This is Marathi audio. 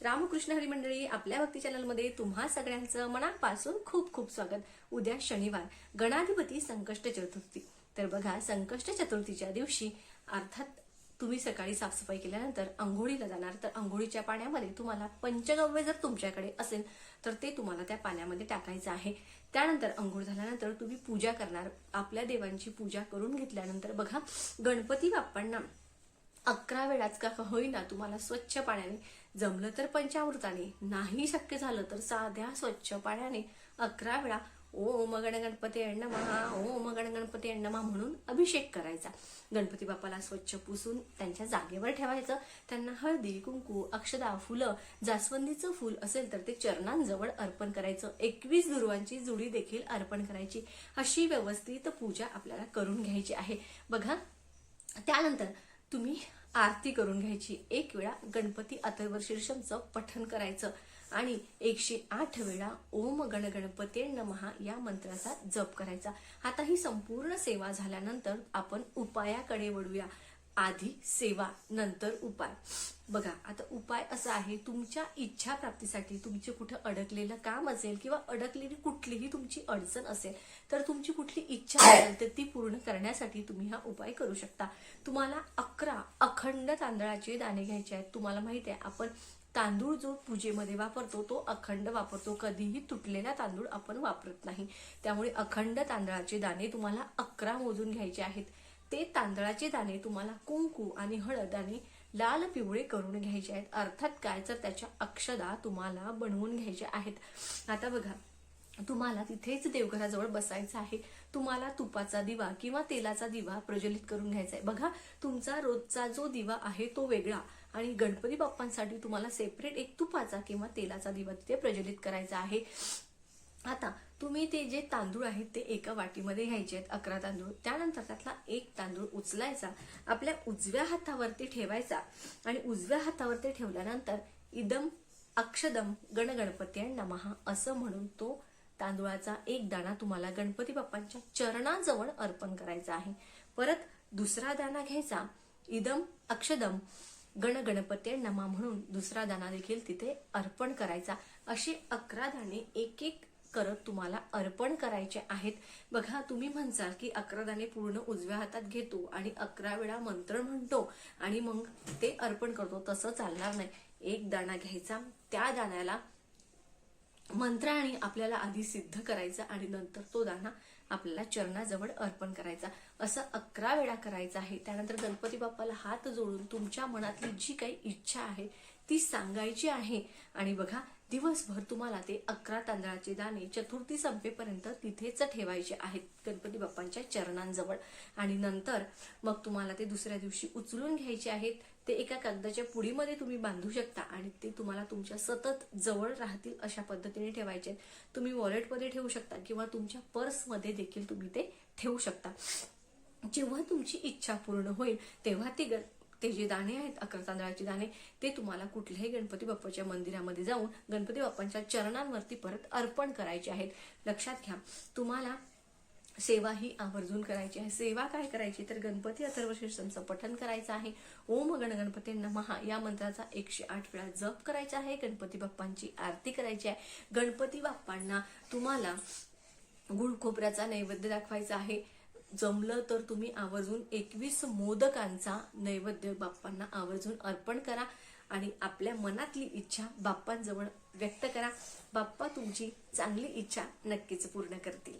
रामकृष्ण हरी मंडळी आपल्या भक्ती चॅनलमध्ये तुम्हा सगळ्यांचं मनापासून खूप खूप स्वागत. उद्या शनिवार गणाधिपती संकष्ट चतुर्थी. तर बघा संकष्ट चतुर्थीच्या दिवशी अर्थात तुम्ही सकाळी साफसफाई केल्यानंतर आंघोळीला जाणार. तर आंघोळीच्या पाण्यामध्ये तुम्हाला पंचगव्य जर तुमच्याकडे असेल तर ते तुम्हाला त्या पाण्यामध्ये टाकायचं आहे. त्यानंतर आंघोळ झाल्यानंतर तुम्ही पूजा करणार. आपल्या देवांची पूजा करून घेतल्यानंतर बघा गणपती बाप्पांना अकरा वेळाच का होईना तुम्हाला स्वच्छ पाण्याने जमलं तर पंचामृताने नाही शक्य झालं तर साध्या स्वच्छ पाण्याने अकरा वेळा ओम गणगणपती गणपती ओम गणगणपती अण्णमा म्हणून अभिषेक करायचा. गणपती बाप्पाला स्वच्छ पुसून त्यांच्या जागेवर ठेवायचं. त्यांना हळदी कुंकू अक्षदा फुलं जास्वंदीचं फुल असेल तर ते चरणांजवळ अर्पण करायचं. एकवीस दुर्वांची जुडी देखील अर्पण करायची. अशी व्यवस्थित पूजा आपल्याला करून घ्यायची आहे. बघा त्यानंतर तुम्ही आरती करून घ्यायची. एक वेळा गणपती अथर्व शीर्षमचं पठण करायचं. आणि एकशे आठ वेळा ओम गण गणपती नमहा या मंत्राचा जप करायचा. आता ही संपूर्ण सेवा झाल्यानंतर आपण उपायाकडे वळूया. आधी सेवा नंतर उपाय. बघा आता उपाय असा आहे तुमच्या इच्छा प्राप्तीसाठी तुमचे कुठं अडकलेलं काम असेल किंवा अडकलेली कुठलीही तुमची अडचण असेल तर तुमची कुठली इच्छा असेल तर ती पूर्ण करण्यासाठी तुम्ही हा उपाय करू शकता. तुम्हाला अकरा अखंड तांदळाचे दाणे घ्यायचे आहेत. तुम्हाला माहिती आहे आपण तांदूळ जो पूजेमध्ये वापरतो तो अखंड वापरतो. कधीही तुटलेला तांदूळ आपण वापरत नाही. त्यामुळे अखंड तांदळाचे दाणे तुम्हाला अकरा मोजून घ्यायचे आहेत. ते तांदळाचे दाणे तुम्हाला कुंकू आणि हळद आणि लाल पिवळे करून घ्यायचे आहेत. अर्थात काय? तर त्याच्या अक्षदा तुम्हाला बनवून घ्यायच्या आहेत. आता बघा तुम्हाला तिथेच देवघराजवळ बसायचं आहे. तुम्हाला तुपाचा दिवा किंवा तेलाचा दिवा प्रज्वलित करून घ्यायचा आहे. बघा तुमचा रोजचा जो दिवा आहे तो वेगळा आणि गणपती बाप्पांसाठी तुम्हाला सेपरेट एक तुपाचा किंवा तेलाचा दिवा तिथे प्रज्वलित करायचा आहे. आता तुम्ही ते जे तांदूळ आहेत ते एका वाटीमध्ये घ्यायचे आहेत अकरा तांदूळ. त्यानंतर त्यातला एक तांदूळ उचलायचा आपल्या उजव्या हातावरती ठेवायचा आणि उजव्या हातावरती ठेवल्यानंतर इदम अक्षदम गणगणपती नमहा असं म्हणून तो तांदूळाचा एक दाणा तुम्हाला गणपती बाप्पांच्या चरणाजवळ अर्पण करायचा आहे. परत दुसरा दाणा घ्यायचा इदम अक्षदम गणगणपती नमा म्हणून दुसरा दाणा देखील तिथे अर्पण करायचा. असे अकरा दाणे एक एक करत तुम्हाला अर्पण करायचे आहेत. बघा तुम्ही म्हणसाल की अकरा दाणे पूर्ण उजव्या हातात घेतो आणि अकरा वेळा मंत्र म्हणतो आणि मग ते अर्पण करतो. तसं चालणार नाही. एक दाणा घ्यायचा त्या दाण्याला मंत्राने आपल्याला आधी सिद्ध करायचा आणि नंतर तो दाणा आपल्याला चरणाजवळ अर्पण करायचा. असं अकरा वेळा करायचं आहे. त्यानंतर गणपती बाप्पाला हात जोडून तुमच्या मनातली जी काही इच्छा आहे ती सांगायची आहे. आणि बघा दिवसभर तुम्हाला ते अकरा तांदळाचे दाणे चतुर्थी संपेपर्यंत तिथेच ठेवायचे आहेत गणपती बाप्पांच्या चरणांजवळ. आणि नंतर मग तुम्हाला ते दुसऱ्या दिवशी उचलून घ्यायचे आहेत. ते एका कागदाच्या पुडीमध्ये तुम्ही बांधू शकता आणि ते तुम्हाला तुमच्या सतत जवळ राहतील अशा पद्धतीने ठेवायचे आहेत. तुम्ही वॉलेटमध्ये ठेवू शकता किंवा तुमच्या पर्समध्ये देखील तुम्ही ते ठेवू शकता. जेव्हा तुमची इच्छा पूर्ण होईल तेव्हा ती ग- ते जे दाणे आहेत अकरा तांदळाचे दाणे ते तुम्हाला कुठल्याही गणपती बाप्पाच्या मंदिरामध्ये जाऊन गणपती बाप्पांच्या चरणांवरती परत अर्पण करायचे आहेत. लक्षात घ्या तुम्हाला सेवा ही आवर्जून करायची आहे. सेवा काय करायची? तर गणपती अथर्वशीर्षांचं पठन करायचं आहे. ओम गण गणपती नमहा या मंत्राचा एकशे आठ वेळा जप करायचा आहे. गणपती बाप्पांची आरती करायची आहे. गणपती बाप्पांना तुम्हाला गुळ खोबऱ्याचा नैवेद्य दाखवायचा आहे. जमलं तर तुम्ही आवर्जून एकवीस मोदकांचा नैवेद्य बाप्पांना आवर्जून अर्पण करा आणि आपल्या मनातली इच्छा बाप्पांजवळ व्यक्त करा. बाप्पा तुमची चांगली इच्छा नक्कीच पूर्ण करतील.